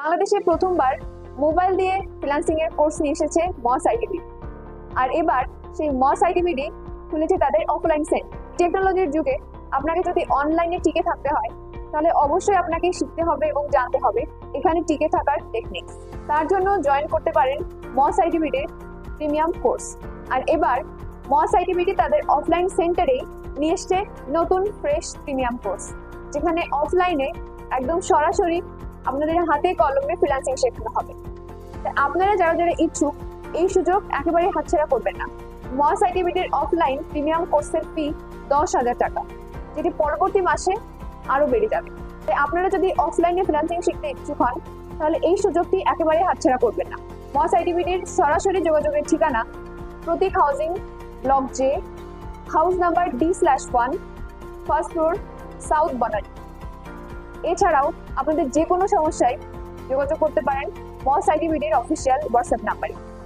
বাংলাদেশে প্রথমবার মোবাইল দিয়ে ফ্রিল্যান্সিং এর কোর্স নিয়ে এসেছে মস আইটিবি আর এবার সেই মস আইটিবিডি খুলেছে তাদের অফলাইন সেট টেকনোলজির যুগে আপনাকে যদি অনলাইনে টিকে থাকতে হয়, তাহলে অবশ্যই আপনাকে শিখতে হবে এবং জানতে হবে এখানে টিকে থাকার টেকনিক্স তার জন্য জয়েন করতে পারেন মস আইটিবিডির প্রিমিয়াম কোর্স আর এবার মস আইটিবিডি তাদের অফলাইন সেন্টারেই নিয়ে এসছে নতুন ফ্রেশ প্রিমিয়াম কোর্স যেখানে অফলাইনে একদম সরাসরি আপনাদের হাতে কলমে ফ্রিল্যান্সিং শেখানো হবে। আপনারা যারা যারা ইচ্ছুক, এই সুযোগ একেবারে হাতছাড়া করবেন না। মস আইটিভিটির অফলাইন প্রিমিয়াম কোর্সের ফি দশ হাজার টাকা, যেটি পরবর্তী মাসে আরও বেড়ে যাবে। তাই আপনারা যদি অফলাইনে ফ্রিল্যান্সিং শিখতে ইচ্ছুক হন, তাহলে এই সুযোগটি একেবারে হাতছাড়া করবেন না। মস আইটিভিটির সরাসরি যোগাযোগের ঠিকানা Pratik housing block J house number D slash one first floor south Banani এছাড়াও আপনাদের যে কোনো সমস্যায় যোগাযোগ করতে পারেন মস আইটিভিডির অফিসিয়াল হোয়াটসঅ্যাপ নাম্বারে